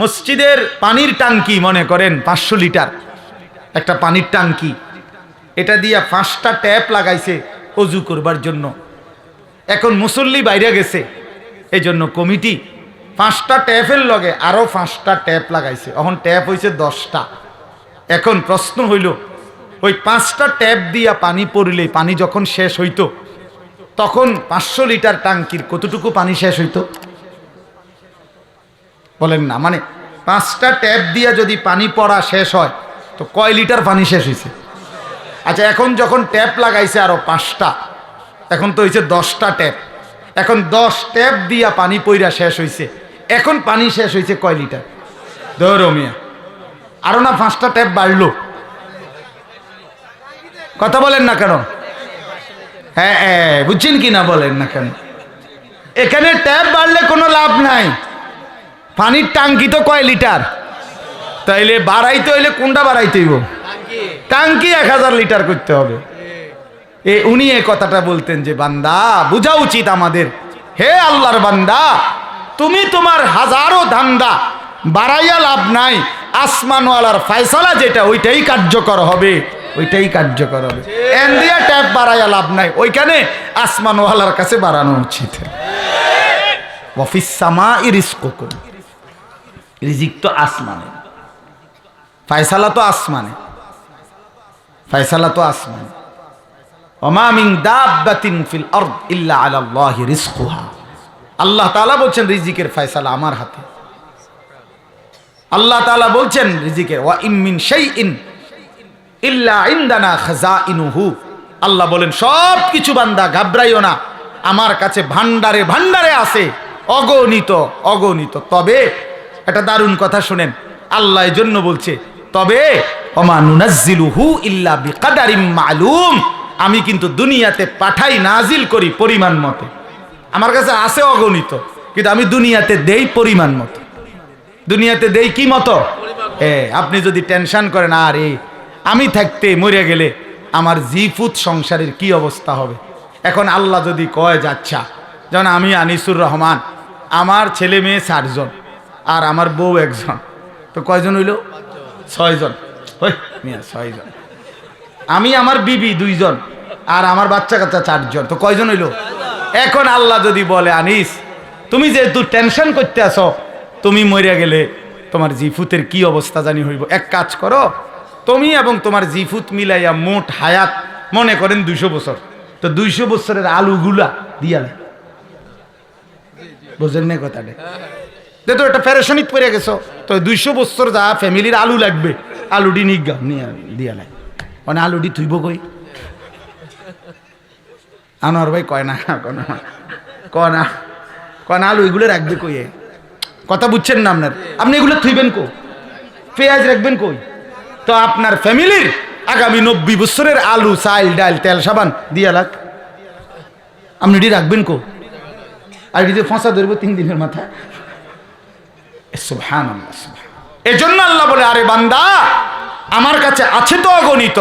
মসজিদের পানির টাঙ্কি মনে করেন, পাঁচশো লিটার। একটা পানির টাঙ্কি এটা দিয়া পাঁচটা ট্যাপ লাগাইছে অজু করবার জন্য। এখন মুসল্লি বাইরে গেছে এই জন্য কমিটি পাঁচটা ট্যাপের লগে আরও পাঁচটা ট্যাপ লাগাইছে। এখন ট্যাপ হয়েছে দশটা। এখন প্রশ্ন হইল, ওই পাঁচটা ট্যাপ দিয়া পানি পড়লে পানি যখন শেষ হইতো, তখন পাঁচশো লিটার টাঙ্কির কতটুকু পানি শেষ হইতো? বলেন না মানে পাঁচটা ট্যাপ দিয়া যদি পানি পড়া শেষ হয়, তো কয় লিটার পানি শেষ হয়েছে আচ্ছা এখন যখন ট্যাপ লাগাইছে আরও পাঁচটা, এখন তো হয়েছে দশটা ট্যাপ। এখন দশ ট্যাপ দিয়া পানি পইরা শেষ হয়েছে এখন পানি শেষ হয়েছে কয় লিটার? ধরো মিয়া, আরও না পাঁচটা ট্যাপ বাড়লো? কথা বলেন না কেন? হ্যাঁ হ্যাঁ বুঝছেন কি না বলেন না কেন? এখানে ট্যাপ বাড়লে কোনো লাভ নাই। পানির টাঙ্কি তো কয় লিটার? তাইলে বাড়াইতে হইলে কোনটা বাড়াইতে হইব? টাঙ্কি। এক হাজার লিটার করতে হবে। এ। উনি এই কথাটা বলতেন যে বান্দা বোঝা উচিত আমাদের। হে আল্লাহর বান্দা তুমি তোমার হাজারো ধান্দা বাড়াইয়া লাভ নাই। আসমানওয়ালার ফায়সালা যেটা ওইটাই কার্যকর হবে। ওইটাই কার্যকর হবে। এন দিয়া ট্যাপ বাড়াইয়া লাভ নাই। ওইখানে আসমানওয়ালার কাছে বাড়ানো উচিত। অফিস সামা ইরিস্কো রিজিক তো আসমানে ফায়সালা তো আসমানে। ফায়সালা তো আসমানে। মিন আল্লাহ তাআলা বলছেন, রিজিকের ওয়া ইন মিন ইল্লা আল্লাহ বলেন সব কিছু বান্দা, ঘাবড়াইও না। আমার কাছে ভান্ডারে ভান্ডারে আছে। অগণিত অগণিত। তবে একটা দারুণ কথা শুনেন। আল্লাহ জন্য বলছে, তবে মালুম। আমি কিন্তু দুনিয়াতে পাঠাই, নাজিল করি পরিমাণ মতে। আমার কাছে আছে অগণিত, কিন্তু আমি দুনিয়াতে দেই পরিমাণ মতো। দুনিয়াতে দেই কি মতো? এ, আপনি যদি টেনশন করেন, আর এই আমি থাকতে মরে গেলে আমার জিফুত সংসারের কি অবস্থা হবে? এখন আল্লাহ যদি কয় যাচ্ছা যেমন আমি আনিসুর রহমান, আমার ছেলে মেয়ে চারজন। আর আমার বউ একজন। তো কয়জন হইল? ছয়জন। মিয়া, ছয়জন। আমি, আমার বিবি দুইজন আর আমার বাচ্চা কাচ্চা চারজন। তো কয়জন হইল? এখন আল্লাহ যদি বলে, আনিস, তুমি যেহেতু টেনশন করতে আসো তুমি মরিয়া গেলে তোমার জিফুতের কি অবস্থা জানি হইব। এক কাজ করো, তুমি এবং তোমার জিফুত মিলাইয়া মোট হায়াত মনে করেন দুইশো বছর। তো দুইশো বছরের আলুগুলা দিয়ালে বোঝেন না কথাটা? যেহেতু একটা প্যারেশনিক পড়ে গেছো। তো দুইশো বছর যা ফ্যামিলির আলু লাগবে আলুডি নিগা নিয়ে দিয়ালে মানে আলুডি থুইব কই? আনোয়ার ভাই কয় না কয় না কয় না না, আলু এগুলো রাখবে কই? কথা বুঝছেন না আপনার? আপনি এগুলো থুইবেন কো? পেঁয়াজ রাখবেন কই? তো আপনার ফ্যামিলির আগামী নব্বই বছরের আলু, চাল, ডাল, তেল, সাবান দিয়া লাগ। আপনি এটি রাখবেন কো? আর এটি ফসা ধরবো তিন দিনের মাথায়। সুবহান এজন্য আল্লাহ বলে, আরে বান্দা, আমার কাছে আছে তো অগণিত,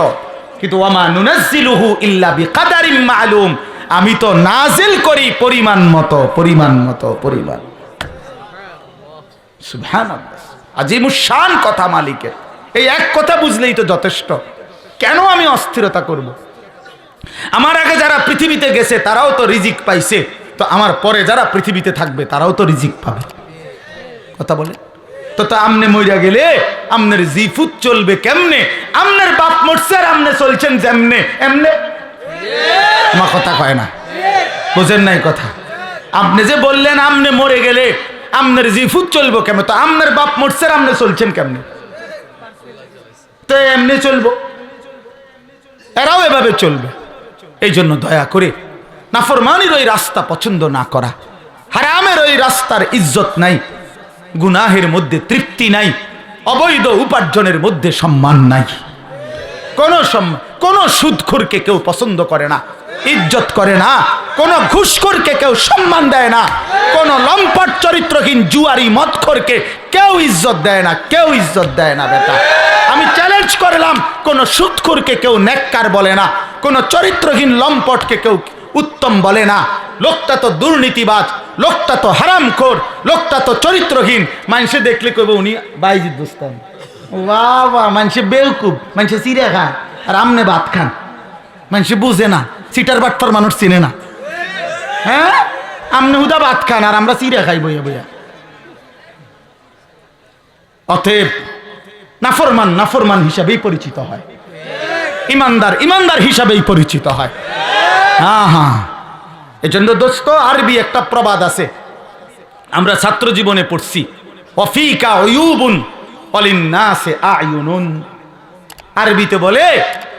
কিন্তু আমি তো নাজিল করি পরিমাণ মতো পরিমাণ মতো, পরিমাণ আজিমুশান কথা মালিকের এই এক কথা বুঝলেই তো যথেষ্ট। কেন আমি অস্থিরতা করব? আমার আগে যারা পৃথিবীতে গেছে, তারাও তো রিজিক পাইছে, তো আমার পরে যারা পৃথিবীতে থাকবে, তারাও তো রিজিক পাবে। কথা বলে তো তো আমনে মইরা গেলে আমনের জিফুত চলবে কেমনে? আমনের বাপ মরছে আর আমনে চলছেন যেমনে। এমনে? আমার কথা কয় না। বুঝেন নাই কথা। আপনি যে বললেন আমনে মরে গেলে আমনের জিফুত চলবো কেমন? তো আমনের বাপ মরছে আর আমনে চলছেন কেমনে? তো এমনি চলবো। এরাও এভাবে চলবে। এই জন্য দয়া করে নাফরমানির ওই রাস্তা পছন্দ না করা। হারামের ওই রাস্তার ইজ্জত নাই। গুনাহের মধ্যে তৃপ্তি নাই, অবৈধ উপার্জনের মধ্যে সম্মান নাই। কোন কোন সুদখোরকে কেউ পছন্দ করে না, ইজ্জত করে না, কোন ঘুষখোরকে কেউ সম্মান দেয় না, কোন লম্পট চরিত্রহীন জুয়ারি মদখোরকে কেউ ইজ্জত দেয় না, কেউ ইজ্জত দেয় না, বেটা। আমি চ্যালেঞ্জ করলাম, কোন সুদখোরকে কেউ নেককার বলে না, কোন চরিত্রহীন লম্পটকে কেউ উত্তম বলে না। লোকটা তো দুর্নীতিবাজ, লোকটা তো হারামখোর, লোকটা তো চরিত্রহীন। মানুষে দেখলে কইব উনি বাইজিদ বুঝতাম বাবা মানুষে বেউকুব মানুষে চিড়ে খায় আর আমনে ভাত খান। মানুষে বুঝে না, সিটার বাট্টার মানুষ চিনে না। হ্যাঁ? আমনে হুদা ভাত খান আর আমরা চিড়ে খাই বইয়া বইয়া। অতএব নাফরমান নাফরমান হিসাবেই পরিচিত হয়। ইমানদার ইমানদার হিসাবেই পরিচিত হয়। হ্যাঁ হ্যাঁ এজন্য দোস্ত, আরবি একটা প্রবাদ আছে। আমরা ছাত্র জীবনে পড়ছি অফিকা অয়ুবুন অলিন্নাসে আয়ুনুন। আরবিতে বলে,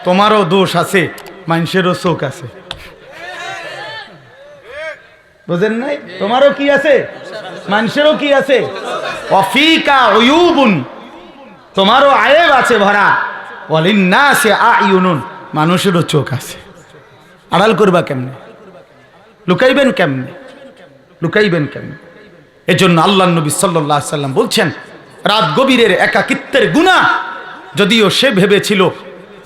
তোমারও দোষ আছে, মানুষেরও চোখ আছে। বুঝেন নাই? তোমারও কি আছে? মানুষেরও কি আছে? অফিকা অয়ুবুন তোমারও আয়েব আছে ভরা। অলিন্নাসে আয়ুনুন। মানুষেরও চোখ আছে। আড়াল করবা কেমনে? লুকাইবেন কেমনে? লুকাইবেন কেমনে? এজন্য আল্লাহ নবী সাল্লাহ সাল্লাম বলছেন, রাত গভীরের একাকিত্বের গুণা যদিও সে ভেবেছিল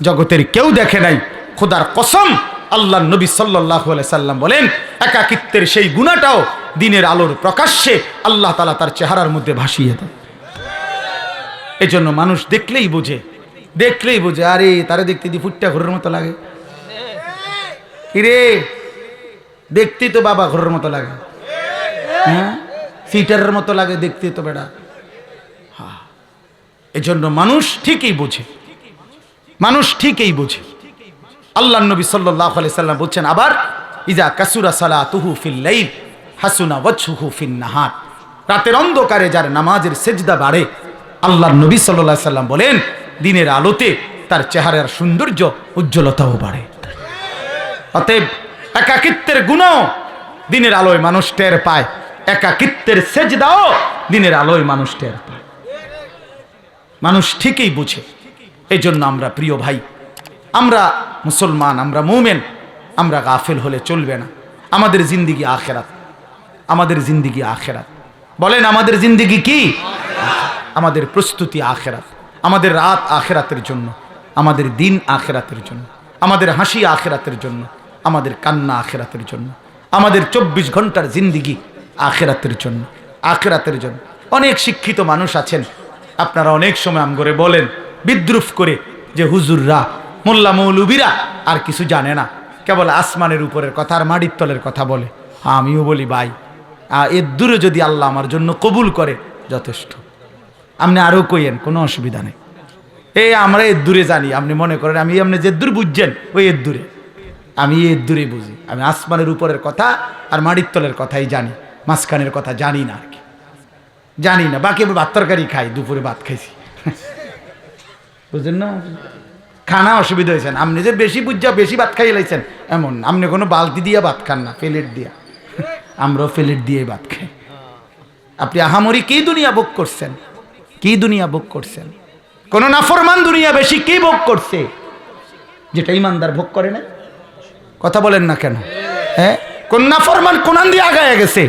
জগতের কেউ দেখে নাই, খোদার কসম আল্লাহ নবী সাল্লাহ সাল্লাম বলেন, একাকিত্বের সেই গুণাটাও দিনের আলোর প্রকাশ্যে আল্লাহ তালা তার চেহারার মধ্যে ভাসিয়ে দেয় এজন্য মানুষ দেখলেই বোঝে দেখলেই বোঝে, আরে তারা দেখতে দি ফুটটা ঘরের মতো লাগে। কিরে? দেখতে তো বাবা ঘরের মতো লাগে। হ্যাঁ? সিটারের মতো লাগে দেখতে তো বেড়া। এজন্য মানুষ ঠিকই বোঝে। মানুষ ঠিকই বোঝে। আল্লাহ নবী সাল্লাহ আলি সাল্লাম বলছেন, আবার ইজা কাসুরা সালা তুহু ফিল লাইল, হাসুনা ওয়াজহুহু ফিন নাহার। রাতের অন্ধকারে যার নামাজের সেজদা বাড়ে আল্লাহ নবী সাল্লাহ সাল্লাম বলেন, দিনের আলোতে তার চেহারার সৌন্দর্য উজ্জ্বলতাও বাড়ে। অতএব একাকিত্বের গুণও দিনের আলোয় মানুষ টের পায়। একাকিত্বের সেজ দাও দিনের আলোয় মানুষ টের পায়। মানুষ ঠিকই বুঝে। এই জন্য আমরা প্রিয় ভাই, আমরা মুসলমান, আমরা মুমেন, আমরা গাফেল হলে চলবে না। আমাদের জিন্দিগি আখেরাত। আমাদের জিন্দিগি আখেরাত। বলেন, আমাদের জিন্দিগি কি? আমাদের প্রস্তুতি আখেরাত। আমাদের রাত আখেরাতের জন্য। আমাদের দিন আখেরাতের জন্য। আমাদের হাসি আখেরাতের জন্য। আমাদের কান্না আখেরাতের জন্য। আমাদের চব্বিশ ঘণ্টার জিন্দিগি আখেরাতের জন্য আখেরাতের জন্য। অনেক শিক্ষিত মানুষ আছেন। আপনারা অনেক সময় আম করে বলেন, বিদ্রুপ করে যে হুজুররা, মোল্লা মৌলুবিরা আর কিছু জানে না। কেবল আসমানের উপরের কথা আর মাটির তলের কথা বলে। আমিও বলি, ভাই এর দূরে যদি আল্লাহ আমার জন্য কবুল করে, যথেষ্ট। আপনি আরও কইয়েন, কোনো অসুবিধা নেই। এই আমরা এর দূরে জানি। আপনি মনে করেন, আমি আপনি যে দূর বুঝছেন, ওই এর দূরে। আমি এর দূরে বুঝি। আমি আসমানের উপরের কথা আর মাটির তলের কথাই জানি। মাঝখানের কথা জানি না আর কি। জানি না। বাকি আমি ভাত তরকারি খাই, দুপুরে ভাত খাইছি। বুঝলেন না? খানা অসুবিধা হয়েছেন আপনি যে বেশি বুঝা, বেশি ভাত খাইয়ে লাইছেন, এমন আপনি কোনো বালতি দিয়ে ভাত খান না, প্লেট দিয়া। আমরাও প্লেট দিয়ে ভাত খাই। আপনি আহামরি কি দুনিয়া ভোগ করছেন? কি দুনিয়া ভোগ করছেন? কোন নাফরমান দুনিয়া বেশি কি ভোগ করছে? যেটা ইমানদার ভোগ করে না? কথা বলেন না কেন? হ্যাঁ কোন নাফরমান কোনান দিয়ে আগায় গেছে?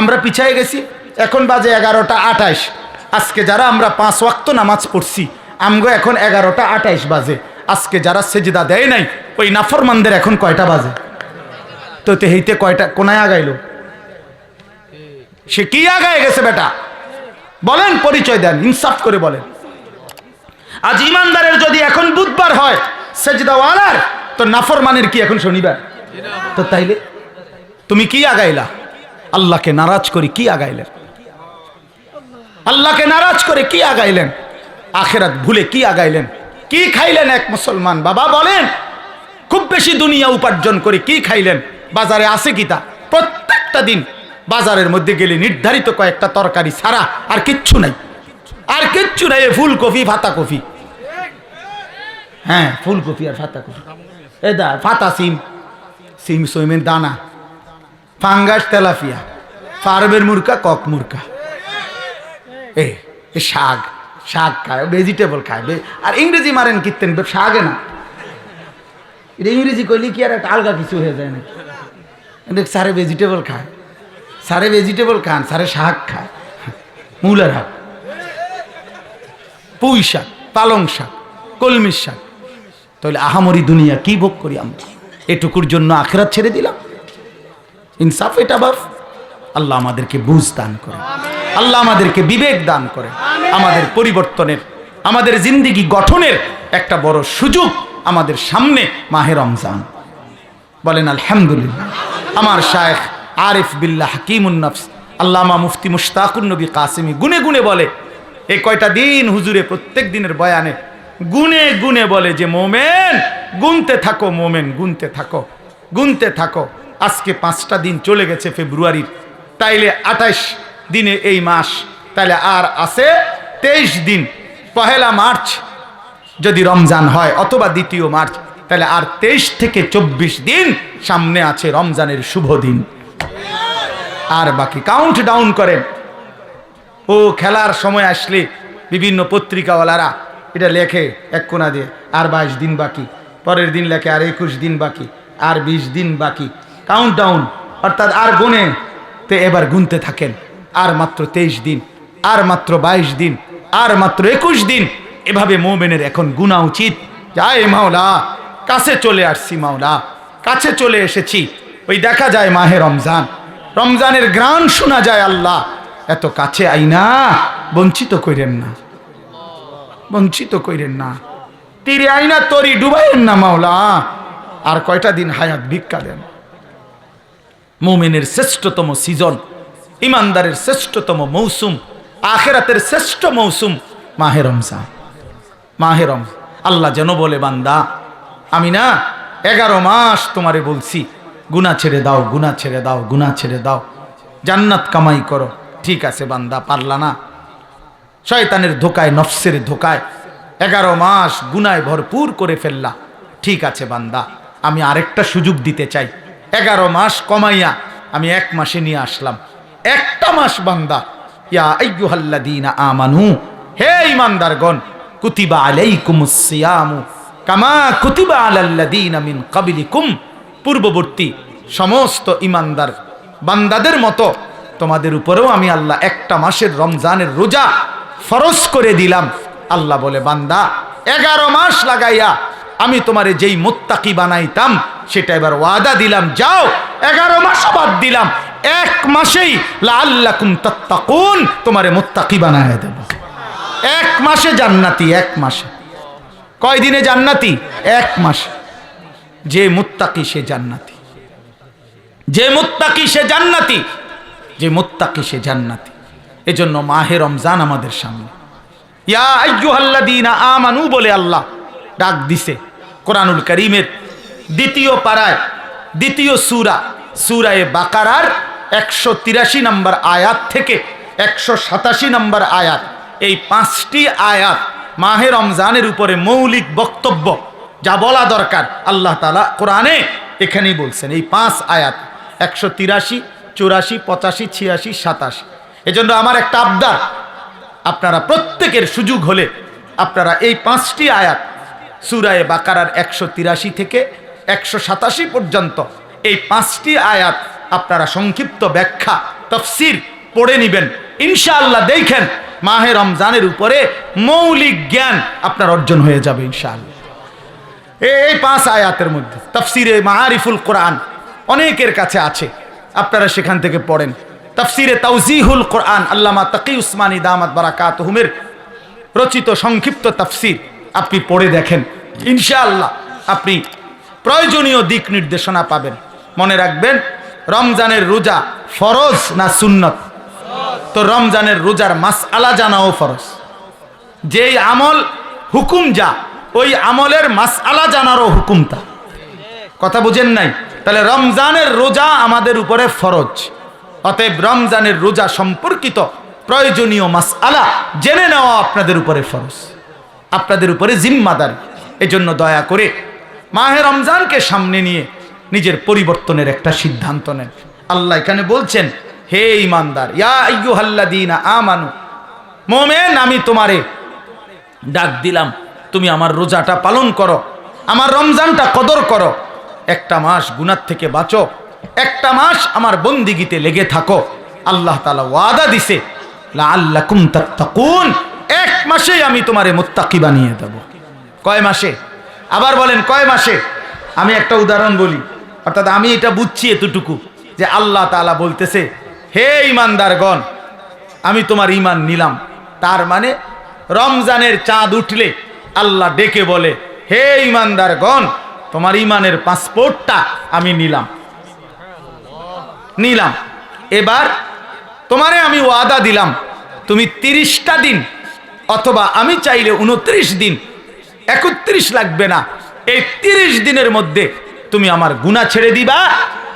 আমরা পিছায় গেছি। এখন বাজে এগারোটা আঠাইশ আজকে যারা আমরা পাঁচ ওয়াক্ত নামাজ পড়ছি, আমগো এখন এগারোটা আঠাইশ বাজে। আজকে যারা সেজদা দেয় নাই, ওই নাফরমানদের এখন কয়টা বাজে? তো তে হেইতে কয়টা, কোনায় আগাইল? সে কি আগায় গেছে বেটা? বলেন, পরিচয় দেন, ইনসাফ করে বলেন। আজ ইমানদারের যদি এখন বুধবার হয়, সেজদাওয়ালার তো নাফরমানের কি এখন শনিবার? তো তাইলে তুমি কি আগাইলা? আল্লাহকে নারাজ করে কি আগাইলেন? আল্লাহকে নারাজ করে কি আগাইলেন? আখেরাত ভুলে কি আগাইলেন? কি খাইলেন এক মুসলমান? বাবা বলেন, খুব বেশি দুনিয়া উপার্জন করে কি খাইলেন? বাজারে আছে কি তা? প্রত্যেকটা দিন বাজারের মধ্যে গেলে নির্ধারিত কয়েকটা তরকারি ছাড়া আর কিচ্ছু নাই। আর কিচ্ছু নাই ফুলকপি ভাতা কপি হ্যাঁ ফুলকপি আর ফাতা কপি এ দা ফাতা সিম সিম সইমের দানা ফাঙ্গাস তেলাফিয়া ফার্মের মুরকা কক মুরকা এ শাক শাক খায় ভেজিটেবল খায় আর ইংরেজি মারেন কীর্তেন শাকে না এটা ইংরেজি কইলে কি আর একটা আলগা কিছু হয়ে যায় না দেখ সারে ভেজিটেবল খায় সারে ভেজিটেবল খান সারে শাক খায় মূলার শাক পুঁই শাক পালং শাক কলমির শাক তাহলে আহামরি দুনিয়া কি ভোগ করি আমরা এটুকুর জন্য আখেরাত ছেড়ে দিলাম। ইনসাফ এটা বাপ আল্লাহ আমাদেরকে বুঝ দান করে। আল্লাহ আমাদেরকে বিবেক দান করে। আমাদের পরিবর্তনের, আমাদের জিন্দিগি গঠনের একটা বড় সুযোগ আমাদের সামনে মাহে রমজান। বলেন, আলহামদুলিল্লাহ। আমার শায়েখ আরিফ বিল্লাহ হাকিমুন নফস, আল্লামা মুফতি মুশতাকুন নবী কাসিমি গুনে গুনে বলে এই কয়টা দিন হুজুরে প্রত্যেক দিনের বয়ানে গুনে গুনে বলে যে, মোমেন, গুনতে থাকো, মোমেন, গুনতে থাকো গুনতে থাকো। আজকে পাঁচটা দিন চলে গেছে ফেব্রুয়ারির। তাইলে আঠাইশ দিনে এই মাস, তাইলে আর আছে তেইশ দিন। পহেলা মার্চ যদি রমজান হয়, অথবা দ্বিতীয় মার্চ তাহলে আর তেইশ থেকে চব্বিশ দিন সামনে আছে রমজানের শুভ দিন। আর বাকি কাউন্ট ডাউন করেন। ও খেলার সময় আসলে বিভিন্ন পত্রিকাওয়ালারা এটা লেখে এক কোনা দিয়ে, আর বাইশ দিন বাকি। পরের দিন লেখে আর একুশ দিন বাকি, আর বিশ দিন বাকি। কাউন্ট ডাউন অর্থাৎ আর গুনে তে এবার গুনতে থাকেন। আর মাত্র তেইশ দিন, আর মাত্র বাইশ দিন, আর মাত্র একুশ দিন। এভাবে মোমেনের এখন গুণা উচিত। যায় মাওলা, কাছে চলে আসছি মাওলা, কাছে চলে এসেছি। ওই দেখা যায় মাহে রমজান। রমজানের গ্রান শোনা যায় আল্লাহ। এত কাছে আইনা, বঞ্চিত কইরেন না। বঞ্চিত কইরেন না। তীরে আইনা তরি ডুবাইয়েন না মাওলা। আর কয়টা দিন হায়াত ভিক্ষা দেন। মোমেনের শ্রেষ্ঠতম সিজন, ইমানদারের শ্রেষ্ঠতম মৌসুম, আখেরাতের শ্রেষ্ঠ মৌসুম মাহে রমজান। মাহে রম, আল্লাহ যেন বলে, বান্দা, আমি না এগারো মাস তোমারে বলছি গুনা ছেড়ে দাও গুনা ছেড়ে দাও গুনা ছেড়ে দাও। জান্নাত কামাই করো। ঠিক আছে বান্দা, পারলা না। শয়তানের ধোকায়, নফসের ধোকায়। এগারো মাস গুনায় ভরপুর করে ফেললা। ঠিক আছে বান্দা, আমি আরেকটা সুযোগ দিতে চাই। এগারো মাস কমাইয়া আমি এক মাসে নিয়ে আসলাম। একটা মাস বান্দা, ইয়া আইয়ুহাল্লাযীনা আমানু, হে ঈমানদারগণ, কুতিবা আলাইকুমুস সিয়ামু, কামা কুতিবা আলাল্লাযীনা মিন ক্বাবলিকুম। পূর্ববর্তী সমস্ত ঈমানদার বান্দাদের মতো তোমাদের উপরেও আমি আল্লাহ একটা মাসের রমজানের রোজা ফরজ করে দিলাম। আল্লাহ বলে, বান্দা, এগারো মাস লাগাইয়া আমি তোমারে যেই মোত্তাকি বানাইতাম, সেটা এবার ওয়াদা দিলাম, যাও, এগারো মাস বাদ দিলাম, এক মাসেই লাল্লাকুম তাত্তাকুন, তোমারে মোত্তাকি বানায় দেব। এক মাসে জান্নাতি, এক মাসে। কয় দিনে জান্নাতি? এক মাস। যে মুত্তাকি সে জান্নাতি। যে মুত্তাকি সে জান্নাতি, যে মুত্তাকি সে জান্নাতি। এজন্য মাহে রমজান আমাদের সামনে। ইয়া আমানু বলে আল্লাহ, ডাক দিছে কোরআনুল করিমের দ্বিতীয় পাড়ায়, দ্বিতীয় সুরা, সূরায়ে বাকারার একশো তিরাশি নম্বর আয়াত থেকে একশো সাতাশি নম্বর আয়াত। এই পাঁচটি আয়াত মাহে রমজানের উপরে মৌলিক বক্তব্য, যা বলা দরকার, আল্লাহ তালা কোরআনে এখানেই বলছেন। এই পাঁচ আয়াত, একশো তিরাশি, চুরাশি, পঁচাশি, ছিয়াশি, সাতাশি। এজন্য আমার একটা আবদার। আপনারা প্রত্যেকের সুযোগ হলে আপনারা এই পাঁচটি আয়াত, সুরায়ে বাকারার একশো তিরাশি থেকে একশো সাতাশি পর্যন্ত এই পাঁচটি আয়াত আপনারা সংক্ষিপ্ত ব্যাখ্যা, তফসির পড়ে নেবেন। ইনশাআল্লাহ দেখেন মাহে রমজানের উপরে মৌলিক জ্ঞান আপনার অর্জন হয়ে যাবে ইনশাআল্লাহ। এই পাঁচ আয়াতের মধ্যে, তফসিরে মাহারিফুল কোরআন অনেকের কাছে আছে, আপনারা সেখান থেকে পড়েন। তফসিরে তাউজিহুল কোরআন, আল্লামা তাকি উসমানী দামাত বারাকাত হুমের রচিত সংক্ষিপ্ত তফসির আপনি পড়ে দেখেন। ইনশাআল্লাহ আপনি প্রয়োজনীয় দিক নির্দেশনা পাবেন। মনে রাখবেন, রমজানের রোজা ফরজ না সুন্নত? তো রমজানের রোজার মাস আলা জানাও ফরজ। যেই আমল হুকুম যা, ওই আমলের মাস আলা জানারও হুকুম তা কথা বুঝেন নাই? তাহলে রমজানের রোজা আমাদের উপরে ফরজ। অতএব রমজানের রোজা সম্পর্কিত প্রয়োজনীয় মাস আলা জেনে নেওয়া আপনাদের উপরে ফরজ। আপনাদের উপরে জিম্মাদারি। এজন্য দয়া করে মাহে রমজানকে সামনে নিয়ে নিজের পরিবর্তনের একটা সিদ্ধান্ত নেন। আল্লাহ এখানে বলছেন, হে ইমানদার, ইয়া আমানু, মোমেন, আমি তোমারে ডাক দিলাম, তুমি আমার রোজাটা পালন করো, আমার রমজানটা কদর করো। একটা মাস গুনার থেকে বাঁচো একটা মাস আমার বন্দিগিতে লেগে থাকো। আল্লাহ তালা ওয়াদা দিছে আল্লাহ তাত্তাকুন, এক মাসেই আমি তোমারে মুত্তাকি বানিয়ে দেব। কয় মাসে? আবার বলেন, কয় মাসে? আমি একটা উদাহরণ বলি, অর্থাৎ আমি এটা বুঝছি এতটুকু, যে আল্লাহ তাআলা বলতেছে, হে ইমানদারগণ আমি তোমার ইমান নিলাম। তার মানে রমজানের চাঁদ উঠলে আল্লাহ ডেকে বলে, হে ইমানদারগণ তোমার ইমানের পাসপোর্টটা আমি নিলাম। নিলাম। এবার তোমারে আমি ওয়াদা দিলাম, তুমি তিরিশটা দিন অথবা আমি চাইলে উনত্রিশ দিন, একত্রিশ লাগবে না। এই তিরিশ দিনের মধ্যে তুমি আমার গুণা ছেড়ে দিবা,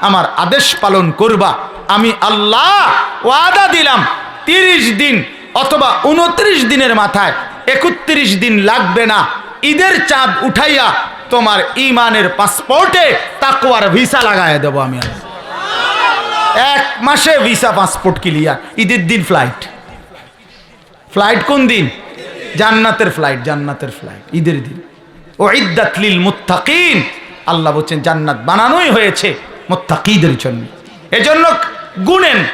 আমার আদেশ পালন করবা। আমি আল্লাহ ওয়াদা দিলাম, তিরিশ দিন অথবা উনত্রিশ দিনের মাথায় একত্রিশ দিন লাগবে না। ঈদের চাঁদ উঠাইয়া তোমার ইমানের পাসপোর্টে তাকুয়ার ভিসা লাগাই দেবো আমি আল্লাহ। এক মাসে ভিসা পাসপোর্ট ক্লিয়ার ঈদের দিন ফ্লাইট ফ্লাইট কোন দিন? জান্নাতের ফ্লাইট জান্নাতের ফ্লাইট ঈদের দিন। ও ইদ্দাতলিল মুত্তাকিন। আল্লাহ বলছেন, জান্নাত বানানোই হয়েছে মুত্তাকিদের জন্য। এজন্য গুনেন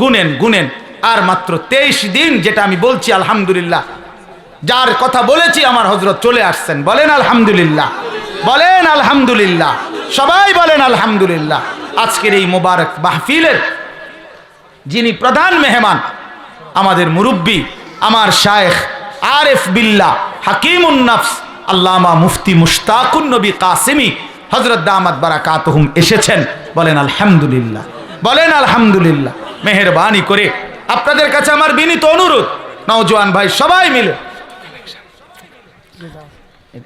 গুনেন গুনেন। আর মাত্র তেইশ দিন, যেটা আমি বলছি, আলহামদুলিল্লাহ। যার কথা বলেছি, আমার হজরত চলে আসছেন। বলেন আলহামদুলিল্লাহ। বলেন আলহামদুলিল্লাহ। সবাই বলেন আলহামদুলিল্লাহ। আজকের এই মোবারক মাহফিলের যিনি প্রধান মেহমান, আমাদের মুরব্বী, আমার শায়েখ আরেফ বিল্লাহ হাকিমুন নফস, আল্লামা মুফতি মুশতাকুন নবী কাসিমি হজরত দামাত বারাকাতহুম এসেছেন। বলেন আলহামদুলিল্লাহ। বলেন আলহামদুলিল্লাহ। মেহরবানি করে আপনাদের কাছে আমার বিনীত অনুরোধ, নওজোয়ান ভাই সবাই মিলে।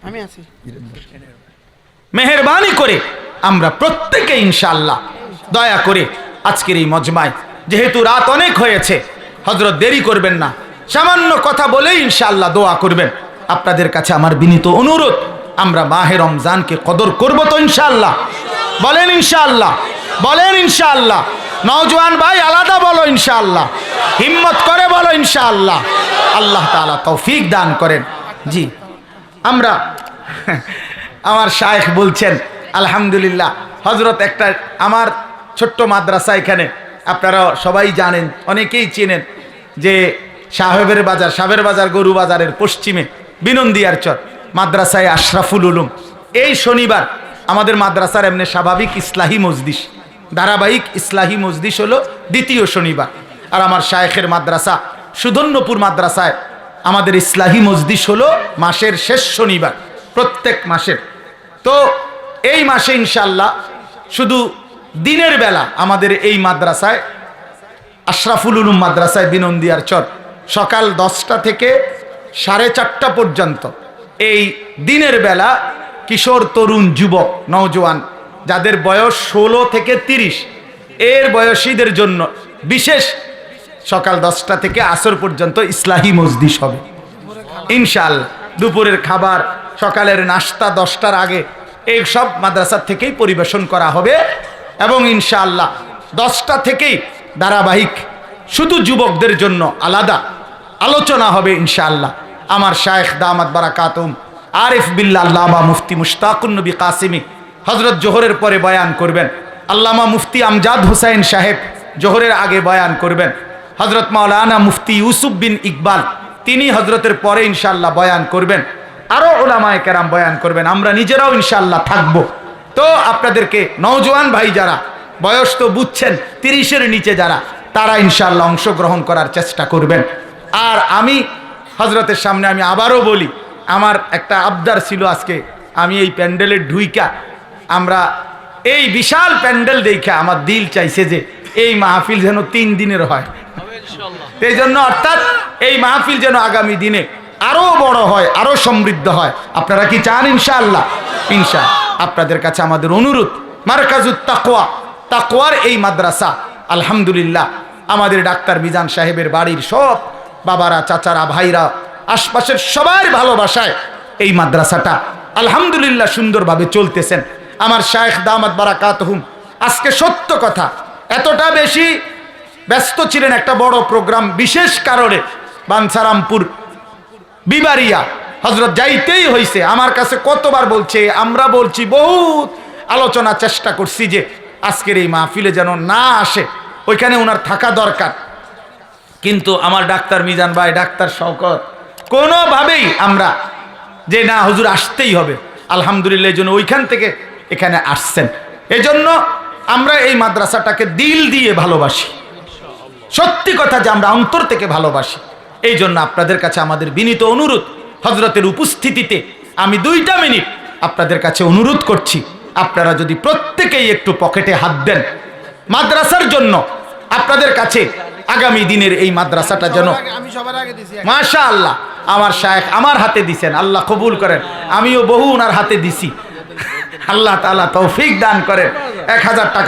আমি আছি। মেহরবানি করে আমরা প্রত্যেকে ইনশাল্লাহ দয়া করে আজকের এই মজমায়, যেহেতু রাত অনেক হয়েছে হজরত দেরি করবেন না। সামান্য কথা বলেই ইনশাল্লাহ দোয়া করবেন। আপনাদের কাছে আমার বিনীত অনুরোধ, আমরা মাহে রমজানকে কদর করব তো ইনশাল্লাহ বলেন ইনশাল্লাহ বলেন ইনশাল্লাহ নওজোয়ান ভাই, আলাদা বলো ইনশাল্লাহ হিম্মত করে বলো ইনশাআল্লাহ। আল্লাহ তাআলা তৌফিক দান করেন। জি, আমরা আমার শায়েখ বলছেন, আলহামদুলিল্লাহ হজরত একটা আমার ছোট্ট মাদ্রাসা এখানে। আপনারা সবাই জানেন, অনেকেই চেনেন যে সাহেবের বাজার সাহেবের বাজার গরু বাজারের পশ্চিমে, বিনন্দিয়ার চর, মাদ্রাসায় আশরাফুল উলুম। এই শনিবার আমাদের মাদ্রাসার এমনি স্বাভাবিক ইসলাহি মজদিস ধারাবাহিক ইসলাহি মজদিস হলো দ্বিতীয় শনিবার। আর আমার শায়েখের মাদ্রাসা সুধন্যপুর মাদ্রাসায় আমাদের ইসলাহি মজদিস হলো মাসের শেষ শনিবার, প্রত্যেক মাসের। তো এই মাসে ইনশাল্লাহ শুধু দিনের বেলা আমাদের এই মাদ্রাসায়, আশরাফুল উলুম মাদ্রাসায় বিনন্দিয়ার চর, সকাল দশটা থেকে সাড়ে চারটা পর্যন্ত। এই দিনের বেলা কিশোর, তরুণ, যুবক, নওজোয়ান, যাদের বয়স ষোলো থেকে তিরিশ, এর বয়সীদের জন্য বিশেষ সকাল দশটা থেকে আসর পর্যন্ত ইসলাহি মজদিস হবে। ইনশাআল্লাহ দুপুরের খাবার সকালের নাস্তা দশটার আগে এই সব মাদ্রাসা থেকেই পরিবেশন করা হবে এবং ইনশাআল্লাহ দশটা থেকেই ধারাবাহিক শুধু যুবকদের জন্য আলাদা আলোচনা হবে ইনশাআল্লাহ। আমার শায়েখ দামাত বারাকাতুম আরিফ বিল্লা আল্লামা মুফতি মুশতাকুন নবী কাসিমি হজরত জোহরের পরে বয়ান করবেন। আল্লামা মুফতি আমজাদ হুসাইন সাহেব জোহরের আগে বয়ান করবেন। হজরত মাওলানা মুফতি ইউসুফ বিন ইকবাল, তিনি হজরতের পরে ইনশাল্লাহ বয়ান করবেন। আরও ওলামায় কেরাম বয়ান করবেন আমরা নিজেরাও ইনশাল্লাহ থাকব। তো আপনাদেরকে নওজোয়ান ভাই যারা বয়স তো বুঝছেন তিরিশের নিচে যারা তারা ইনশাল্লাহ অংশগ্রহণ করার চেষ্টা করবেন। আর আমি হজরতের সামনে আমি আবারও বলি আমার একটা আবদার ছিল আজকে আমি এই প্যান্ডেলের ঢুইকা আমরা এই বিশাল প্যান্ডেল দেখে আমার দিল চাইছে যে এই মাহফিল যেন তিন দিনের হয়। এই জন্য অর্থাৎ এই মাহফিল যেন আগামী দিনে আরও বড় হয়, আরও সমৃদ্ধ হয়। আপনারা কি চান ইনশাআল্লাহ? ইনশা, আপনাদের কাছে আমাদের অনুরোধ, মার্কাজুত তাকোয়া তাকোয়ার এই মাদ্রাসা, আলহামদুলিল্লাহ, আমাদের ডাক্তার মিজান সাহেবের বাড়ির সব বাবারা, চাচারা, ভাইরা, আশপাশের সবার ভালোবাসায় এই মাদ্রাসাটা আলহামদুলিল্লাহ সুন্দরভাবে চলতেছেন। আমার শায়েখ দামাত বারাকাতহুম, আজকে সত্য কথা, এতটা বেশি ব্যস্ত ছিলেন একটা বড় প্রোগ্রাম, বিশেষ কারণে বাঞ্ছারামপুর বিবারিয়া। হজরত যাইতেই হইছে। আমার কাছে কতবার বলছে, আমরা বলছি বহুত আলোচনা চেষ্টা করছি যে আজকের এই মাহফিলে যেন না আসে। ওইখানে ওনার থাকা দরকার। কিন্তু আমার ডাক্তার মিজান ভাই, ডাক্তার শওকত, কোনোভাবেই আমরা যে না, হুজুর আসতেই হবে। আলহামদুলিল্লাহ, এই জন্য ওইখান থেকে এখানে আসছেন। এজন্য আমরা এই মাদ্রাসাটাকে দিল দিয়ে ভালোবাসি। সত্যি কথা যে আমরা অন্তর থেকে ভালোবাসি। এই জন্য আপনাদের কাছে আমাদের বিনীত অনুরোধ হজরতের উপস্থিতিতে আমি দুইটা মিনিট আপনাদের কাছে অনুরোধ করছি। আপনারা যদি প্রত্যেকেই একটু পকেটে হাত দেন। মাদ্রাসার জন্য আপনাদের কাছে আগামী দিনের এই মাদ্রাসাটা যেন মাশা আল্লাহ আমার শায়েখ আমার হাতে দিছেন আল্লাহ কবুল করেন। আমিও বহু ওনার হাতে দিছি। আল্লাহ তালা তৌফিক দান করেন। এক হাজার টাকা